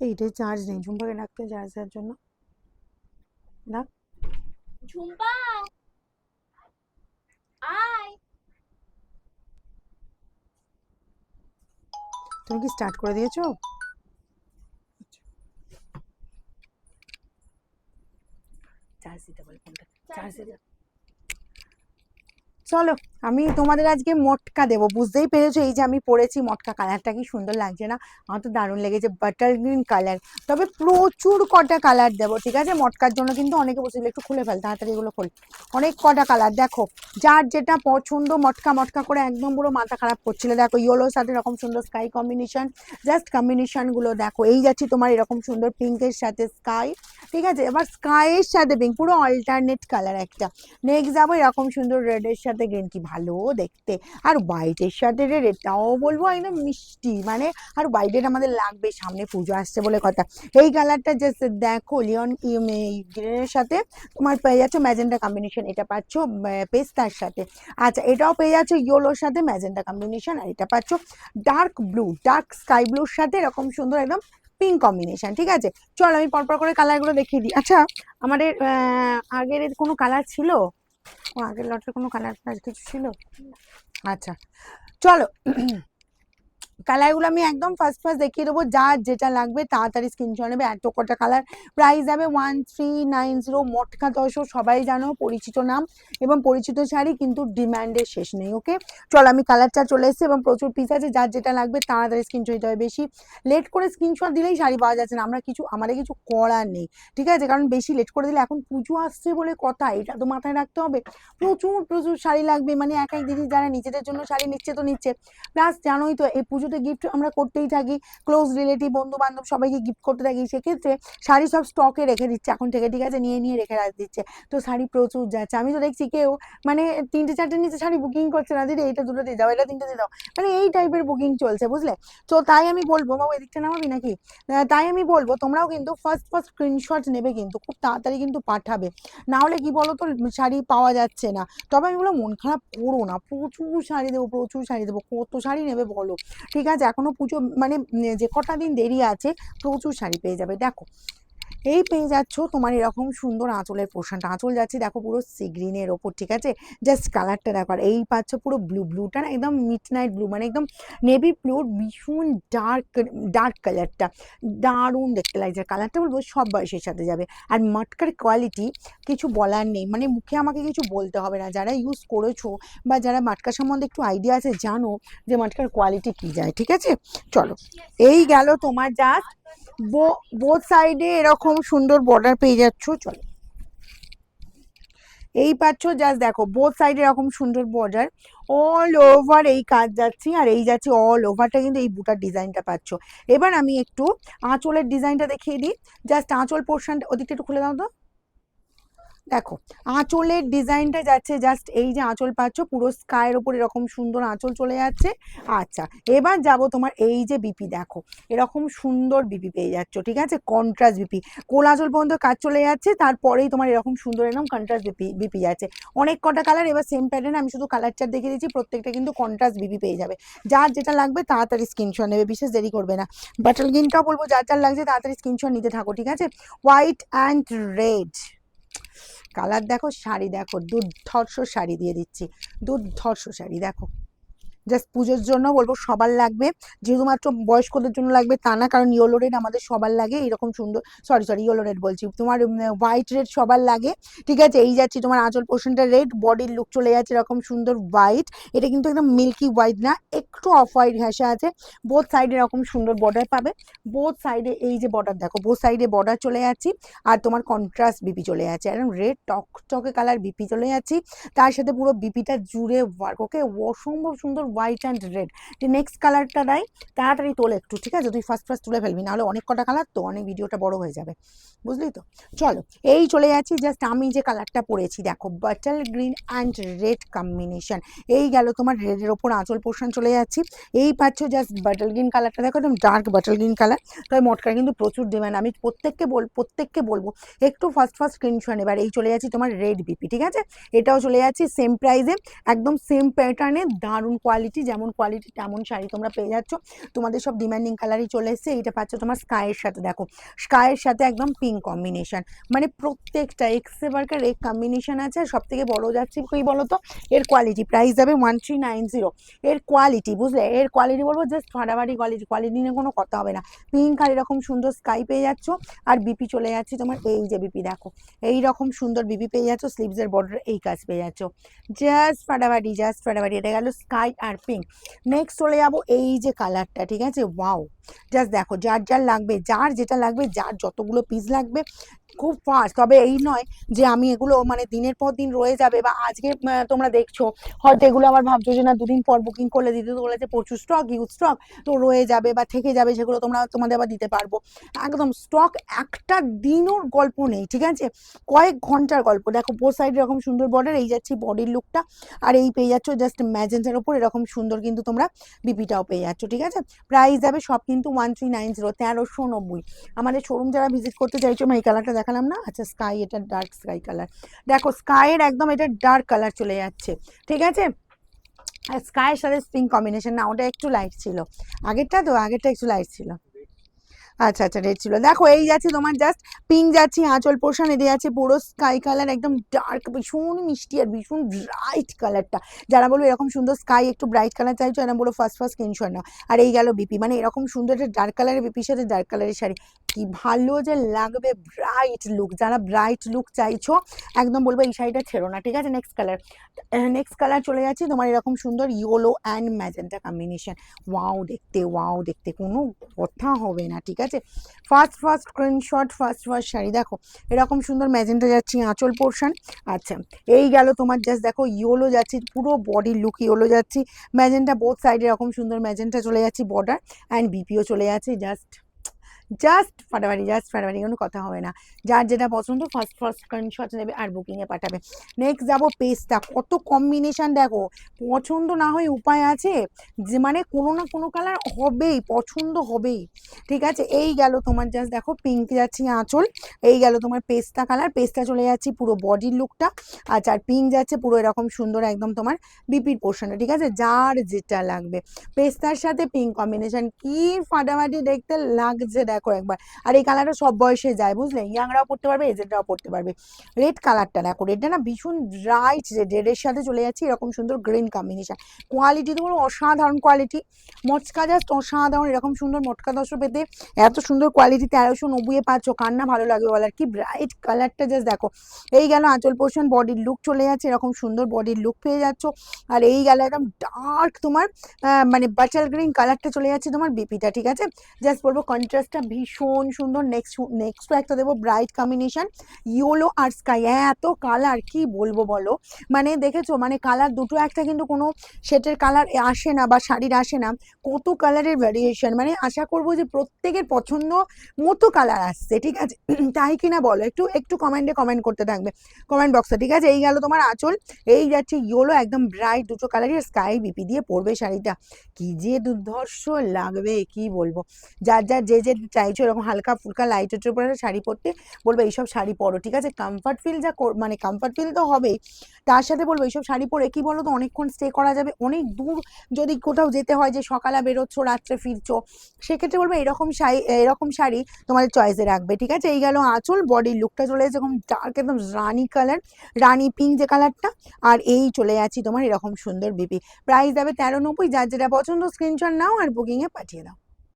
এইটাই চার্জ নেই। ঝুম্পাকে ডাকতে চার্জ দেওয়ার জন্য? ডাক। ঝুম্পা! আয়! তুমি কি স্টার্ট করে দিয়েছ? চার্জ দিতে বল ফোনটা চার্জ দিতে চলো। আমি তোমাদের আজকে মটকা দেবো। বুঝতেই পেরেছ এই যে আমি পরেছি মটকা। কালারটা কি সুন্দর লাগছে না? আমার তো দারুণ লেগেছে বাটার গ্রিন কালার তবে প্রচুর কটা কালার দেবো, ঠিক আছে? মটকার জন্য কিন্তু অনেকে বসেছিল একটু খুলে ফেল, তাড়াতাড়ি এগুলো খোল। অনেক কটা কালার দেখো। যার যেটা পছন্দ, মটকা মটকা করে একদম পুরো মাথা খারাপ করছিল। দেখো ইয়েলোর সাথে এরকম সুন্দর স্কাই কম্বিনেশন জাস্ট কম্বিনেশনগুলো দেখো। এই যাচ্ছি তোমার এরকম সুন্দর পিঙ্কের সাথে স্কাই ঠিক আছে? এবার স্কাইয়ের সাথে পিঙ্ক পুরো অল্টারনেট কালার একটা। নেক্সট যাব এরকম সুন্দর রেডের সাথে গ্রিন কি ভালো দেখতে। আর হোয়াইটের রেড এটাও বলব একদম মিষ্টি। মানে আর হোয়াইটের আমাদের লাগবে, সামনে পুজো আসছে বলে কথা। এই কালারটা জাস্ট দেখো লিওন গ্রিনের সাথে তোমার পেয়ে যাচ্ছ ম্যাজেন্টা কম্বিনেশন এটা পাচ্ছ পেস্তার সাথে। আচ্ছা এটাও পেয়ে যাচ্ছ ইয়োলোর সাথে ম্যাজেন্টা কম্বিনেশন আর এটা পাচ্ছ ডার্ক ব্লু ডার্ক স্কাই ব্লুর সাথে এরকম সুন্দর একদম পিঙ্ক কম্বিনেশন ঠিক আছে? চল, আমি পরপর করে কালারগুলো দেখিয়ে দিই। আচ্ছা আমাদের আগের কোনো কালার ছিল? ও আগের লটের কোনো কালার কিছু ছিল? আচ্ছা। চলো। কালারগুলো আমি একদম ফার্স্ট ফার্স্ট দেখিয়ে দেবো। যার যেটা লাগবে তাড়াতাড়ি স্ক্রিনশট নেবে। এত কটা কালার প্রাইস যাবে ওয়ান থ্রি নাইন জিরো মটকা দশো সবাই জানো পরিচিত নাম এবং পরিচিত শাড়ি কিন্তু ডিমান্ডের শেষ নেই ওকে চল আমি কালারটা চলে এসেছি এবং প্রচুর পিস আছে। যার যেটা লাগবে তাড়াতাড়ি স্ক্রিনশট হবে বেশি। লেট করে স্ক্রিনশট দিলেই শাড়ি পাওয়া যাচ্ছে না। আমরা কিছু, আমাদের কিছু করার নেই, ঠিক আছে? কারণ বেশি লেট করে দিলে এখন পুজো আসছে বলে কথা। এটা তো মাথায় রাখতে হবে। প্রচুর প্রচুর শাড়ি লাগবে। মানে এক এক দিদি যারা নিজেদের জন্য শাড়ি নিচ্ছে তো নিচ্ছে। প্লাস জানোই তো, এই পুজোতে গিফট আমরা করতেই থাকি ক্লোজ রিলেটিভ বন্ধু বান্ধব সবাইকে গিফট করতে থাকি, সেক্ষেত্রে শাড়ি সব স্টকে রেখে দিচ্ছে। এখন থেকে ঠিক আছে, নিয়ে নিয়ে রেখে রাখ দিচ্ছে। তো শাড়ি প্রচুর যাচ্ছে। আমি তো দেখছি কেউ মানে তিনটে, চারটে নিচে শাড়ি বুকিং করছে না, দিদি এইটা দুটো দিয়ে দাও এটা তিনটে দিয়ে দাও মানে এই টাইপের বুকিং চলছে, বুঝলে? তো তাই আমি বলব, বাবু এদিকটা নামাবি নাকি? তাই আমি বলব, তোমরাও কিন্তু ফার্স্ট ফার্স্ট স্ক্রিনশট নেবে কিন্তু, খুব তাড়াতাড়ি কিন্তু পাঠাবে। না হলে কি বলো তো শাড়ি পাওয়া যাচ্ছে না। তবে আমি বলো মন খারাপ করো না, প্রচুর শাড়ি দেবো, প্রচুর শাড়ি দেবো। কত শাড়ি নেবে বলো? ঠিক আছে, এখনও পুজো মানে যে কটা দিন দেরি আছে, প্রচুর শাড়ি পেয়ে যাবে। দেখো এই পেয়ে যাচ্ছ তোমার এরকম সুন্দর আঁচলের পোর্শনটা আঁচল যাচ্ছে দেখো পুরো সি গ্রিনের ওপর, ঠিক আছে? জাস্ট কালারটা দেখো, আর এই পাচ্ছ পুরো ব্লু ব্লুটা না একদম মিড নাইট ব্লু মানে একদম নেভি ব্লুর ভীষণ ডার্ক ডার্ক কালারটা দারুণ দেখতে লাগছে কালারটা বলব সব বয়সের সাথে যাবে। আর মাটকার কোয়ালিটি কিছু বলার নেই মানে মুখে আমাকে কিছু বলতে হবে না। যারা ইউজ করেছ বা যারা মাটকা সম্বন্ধে একটু আইডিয়া আছে, জানো যে মাটকার কোয়ালিটি কী যায়, ঠিক আছে? চলো, এই গেল তোমার জাস্ট বোথ সাইডে এরকম সুন্দর বর্ডার পেয়ে যাচ্ছ, চলো। এই পাচ্ছ জাস্ট দেখো বোথ সাইড এরকম সুন্দর বর্ডার অল ওভার এই কাজ যাচ্ছি, আর এই যাচ্ছে অল ওভারটা কিন্তু এই বুটার ডিজাইনটা পাচ্ছ। এবার আমি একটু আঁচলের ডিজাইনটা দেখিয়ে দিই। জাস্ট আঁচল পোর্শনটা ওদিকটা একটু খুলে দাও তো। দেখো, আঁচলের ডিজাইনটা যাচ্ছে জাস্ট এই যে আঁচল পাচ্ছ, পুরো স্কায়ের ওপর এরকম সুন্দর আঁচল চলে যাচ্ছে। আচ্ছা এবার যাব তোমার এই যে বিপি দেখো, এরকম সুন্দর বিপি পেয়ে যাচ্ছ, ঠিক আছে? কন্ট্রাস্ট বিপি কোল আঁচল পর্যন্ত কাজ চলে যাচ্ছে, তারপরেই তোমার এরকম সুন্দর এরকম কন্ট্রাস্ট বিপি বিপি যাচ্ছে। অনেক কটা কালার এবার সেম প্যাটার্ন আমি শুধু কালার চার্ট দেখিয়ে দিচ্ছি, প্রত্যেকটা কিন্তু কন্ট্রাস্ট বিপি পেয়ে যাবে। যার যেটা লাগবে, তাড়াতাড়ি স্ক্রিনশট নেবে, বিশেষ দেরি করবে না। বাটাল গ্রিনটাও বলব, যার যার লাগছে, তাড়াতাড়ি স্ক্রিনশট নিতে থাকো, ঠিক আছে? হোয়াইট অ্যান্ড রেড কালার দেখো, শাড়ি দেখো, দুর্ধর্ষ শাড়ি দিয়ে দিচ্ছি। দুর্ধর্ষ শাড়ি, দেখো। জাস্ট পুজোর জন্য বলব, সবার লাগবে। যেহেতু মাত্র বয়স্কদের জন্য লাগবে, তা না, কারণ ইয়েলো রেড আমাদের সবার লাগে, এরকম সুন্দর সরি সরি ইয়েলো রেড বলছি। তোমার হোয়াইট রেড সবার লাগে, ঠিক আছে? এই যাচ্ছি তোমার আঁচল পোর্শনটা রেড বডির লুক চলে যাচ্ছে এরকম সুন্দর হোয়াইট এটা কিন্তু একদম মিল্কি হোয়াইট না, একটু অফ হোয়াইট ঘেঁষা আছে। বোথ সাইডে এরকম সুন্দর বর্ডার পাবে। বোথ সাইডে এই যে বর্ডার দেখো বোথ সাইডে বর্ডার চলে যাচ্ছি আর তোমার কন্ট্রাস্ট বিপি চলে যাচ্ছে। একদম রেড টক টকে কালার বিপি চলে যাচ্ছি। তার সাথে পুরো বিপিটা জুড়ে ওয়ার্ক ওকে অসম্ভব সুন্দর হোয়াইট অ্যান্ড রেড যে নেক্সট কালারটা দেয় তাড়াতাড়ি তোলে একটু, ঠিক আছে? তুই ফার্স্ট ফার্স্ট তুলে ফেলবি, নাহলে অনেক কটা কালার তো অনেক ভিডিওটা বড় হয়ে যাবে। বুঝলি তো? চলো, এই চলে যাচ্ছি জাস্ট আমি যে কালারটা পরেছি, দেখো bottle green and red combination এই গেল তোমার রেডের ওপর আঁচল পোর্শন চলে যাচ্ছি। এই পাচ্ছ জাস্ট বাটাল গ্রিন কালারটা দেখো, একদম ডার্ক বাটাল গ্রিন কালার তবে মটকার কিন্তু প্রচুর ডিমান্ড আমি প্রত্যেককে বল, প্রত্যেককে বলব, একটু ফার্স্ট ফার্স্ট স্ক্রিনশট এবার এই চলে যাচ্ছি তোমার রেড বিপি ঠিক আছে? এটাও চলে যাচ্ছি সেম প্রাইসে একদম সেম প্যাটার্নে দারুণ কোয়ালিটি কোয়ালিটি যেমন কোয়ালিটি তেমন শাড়ি তোমরা পেয়ে যাচ্ছ। তোমাদের সব ডিমান্ডিং কালারই চলে এসছে। এইটা পাচ্ছ তোমার স্কায়ের সাথে, দেখো। স্কায়ের সাথে একদম পিঙ্ক কম্বিনেশন মানে প্রত্যেকটা এক্সে বার্কার এক কম্বিনেশন আছে। আর সব থেকে বড় যাচ্ছে কি বলো তো এর কোয়ালিটি প্রাইস যাবে ওয়ান থ্রি নাইন জিরো এর কোয়ালিটি বুঝলে? এর কোয়ালিটি বলব জাস্ট ফাটাফাটি কোয়ালিটি কোয়ালিটি নিয়ে কোনো কথা হবে না। পিঙ্ক আর এরকম সুন্দর স্কাই পেয়ে যাচ্ছ। আর বিপি চলে যাচ্ছে তোমার এই যে বিপি দেখো। এই রকম সুন্দর বিপি পেয়ে যাচ্ছ স্লিভসের বর্ডার এই কাজ পেয়ে যাচ্ছ। জাস্ট ফাটাফাটি জাস্ট ফাটাফাটি, এটা গেল স্কাই আর পিঙ্ক নেক্সট চলে যাব এই যে কালারটা ঠিক আছে? ওয়াও জাস্ট দেখো, যার যার লাগবে, যার যেটা লাগবে, যার যতগুলো পিস লাগবে, খুব ফাস্ট তবে এই নয় যে আমি এগুলো মানে দিনের পর দিন রয়ে যাবে বা আজকে তোমরা দেখছ, হয়তো এগুলো আবার ভাবছ যে না, দুদিন পর বুকিং করলে দিতে তো বলেছে, প্রচুর স্টক ইউজ স্টক তো রয়ে যাবে বা থেকে যাবে, সেগুলো তোমরা, তোমাদের আবার দিতে পারব। একদম স্টক একটা দিনও গল্প নেই, ঠিক আছে? কয়েক ঘণ্টার গল্প। দেখো বোর সাইড এরকম সুন্দর বর্ডার এই যাচ্ছি বডির লুকটা আর এই পেয়ে যাচ্ছ জাস্ট ম্যাজেন্টার ওপর এরকম সুন্দর কিন্তু তোমরা বিপিটাও পেয়ে যাচ্ছ, ঠিক আছে? প্রাইস যাবে সব কিন্তু ওয়ান থ্রি নাইন জিরো তেরোশো নব্বই। আমাদের শোরুম যারা ভিজিট করতে চাইছো আমি এই কালারটা দেখালাম না? আচ্ছা স্কাই এটা ডার্ক স্কাই কালার দেখো স্কাইয়ের একদম এটা ডার্ক কালার চলে যাচ্ছে, ঠিক আছে? আর স্কাইয়ের সাথে স্পিং কম্বিনেশন না, ওটা একটু লাইট ছিল। আগেরটা তো, আগেরটা একটু লাইট ছিল। আচ্ছা আচ্ছা রেড ছিল। দেখো, এই যাচ্ছে তোমার জাস্ট পিঙ্ক যাচ্ছে, আঁচল পোর্শন এতে যাচ্ছে পুরো স্কাই কালার একদম ডার্ক ভীষণ মিষ্টি আর ভীষণ ব্রাইট কালারটা যারা বলব এরকম সুন্দর স্কাই একটু ব্রাইট কালার চাইছো, এরা বলো ফার্স্ট ফার্স্ট স্ক্রিনশট নাও। আর এই গেল বিপি মানে এরকম সুন্দর একটা ডার্ক কালারের বিপির সাথে ডার্ক কালারের শাড়ি। কি ভালো যে লাগবে ব্রাইট লুক যারা ব্রাইট লুক চাইছো, একদম বলব এই শাড়িটা ছেড়ো না, ঠিক আছে? নেক্সট কালার নেক্সট কালার চলে যাচ্ছে তোমার এরকম সুন্দর yellow and magenta combination wow দেখতে ওয়াও দেখতে কোনো কথা হবে না, ঠিক আছে first first screenshot first first sari দেখো, এরকম সুন্দর ম্যাজেন্টা যাচ্ছি, আঁচল পোর্শন আচ্ছা এই গেল তোমার জাস্ট দেখো, ইয়োলো যাচ্ছি, পুরো বডি লুক ইয়োলো যাচ্ছি। ম্যাজেন্টা বোথ সাইডে এরকম সুন্দর ম্যাজেন্টা চলে যাচ্ছি বর্ডার অ্যান্ড বিপিও চলে যাচ্ছে জাস্ট জাস্ট ফাটাফাটি জাস্ট ফাটাফাটি, কোনো কথা হবে না। যার যেটা পছন্দ ফার্স্ট ফার্স্ট স্ক্রিনশট নেবে আর বুকিংয়ে পাঠাবে। নেক্সট যাব পেস্টটা কত কম্বিনেশন দেখো। পছন্দ না হয় উপায় আছে? যে মানে কোনো না কোনো কালার হবেই, পছন্দ হবেই। ঠিক আছে? এই গেল তোমার জাস্ট দেখো পিঙ্ক যাচ্ছি আঁচল। এই গেল তোমার পেস্তা কালার পেস্তা চলে যাচ্ছি পুরো বডির লুকটা আচ্ছা আর পিঙ্ক যাচ্ছে পুরো এরকম সুন্দর একদম তোমার বিপির পোর্শনটা ঠিক আছে? যার যেটা লাগবে। পেস্তার সাথে পিঙ্ক কম্বিনেশান কি ফাটাফাটি দেখতে লাগছে দেখো। একবার। আর এই কালারটা সব বয়সে যায়, বুঝলে? ইয়াংরাও পড়তে পারবে এজেন্টরাও পড়তে পারবে। রেড কালারটা দেখো রেডটা না ভীষণ ব্রাইট রেড রেডের সাথে চলে যাচ্ছে, এরকম সুন্দর গ্রিন কম্বিনেশন কোয়ালিটি তো অসাধারণ কোয়ালিটি মটকা জাস্ট অসাধারণ, এরকম সুন্দর মটকা দশো পেতে এত সুন্দর কোয়ালিটি তেরোশো নব্বইয়ে পাচ্ছ, কার না ভালো লাগবে বলার? কি ব্রাইট কালারটা জাস্ট দেখো। এই গেল আঁচল পোর্শন বডির লুক চলে যাচ্ছে, এরকম সুন্দর বডির লুক পেয়ে যাচ্ছ। আর এই গেল একদম ডার্ক তোমার মানে বাটার গ্রিন কালারটা চলে যাচ্ছে তোমার বিপিটা ঠিক আছে? জাস্ট বলব কন্ট্রাস্টটা ভীষণ সুন্দর। নেক্সট নেক্সট একটা দেবো ব্রাইট কম্বিনেশন ইয়োলো আর স্কাই এত কালার কি বলব বলো? মানে দেখেছ? মানে কালার দুটো একটা কিন্তু কোনো সেটের কালার আসে না বা শাড়ির আসে না। কত কালারের ভ্যারিয়েশন মানে আশা করব যে প্রত্যেকের পছন্দ মতো কালার আসছে, ঠিক আছে? তাই কিনা বলো? একটু একটু কমেন্টে কমেন্ট করতে থাকবে। কমেন্ট বক্সে ঠিক আছে? এই গেল তোমার আঁচল। এই যাচ্ছে ইয়োলো একদম ব্রাইট দুটো কালারের স্কাই বিপি দিয়ে পরবে শাড়িটা। কি যে দুর্ধর্ষ লাগবে, কি বলব? যার যার যে যে চাইছো এরকম হালকা ফুলকা লাইট ওয়েটের উপরে একটা শাড়ি পরতে, বলব এইসব শাড়ি পরো, ঠিক আছে? কমফর্ট ফিল যা মানে কমফর্ট ফিল তো হবেই তার সাথে বলব, এইসব শাড়ি পরে কি বলো তো অনেকক্ষণ স্টে করা যাবে। অনেক দূর যদি কোথাও যেতে হয় যে সকালে বেরোচ্ছ, রাত্রে ফিরছো, সেক্ষেত্রে বলব, এরকম শাড়ি এরকম শাড়ি তোমাদের চয়েসে রাখবে। ঠিক আছে? এই গেল আঁচল বডির লুকটা চলে যাচ্ছে এরকম ডার্ক একদম রানি কালার রানি পিঙ্ক যে কালারটা আর এই চলে যাচ্ছি তোমার এরকম সুন্দর বিপি প্রাইস দেবে তেরো নব্বই, যার যেটা পছন্দ স্ক্রিনশট নাও আর বুকিংয়ে পাঠিয়ে দাও।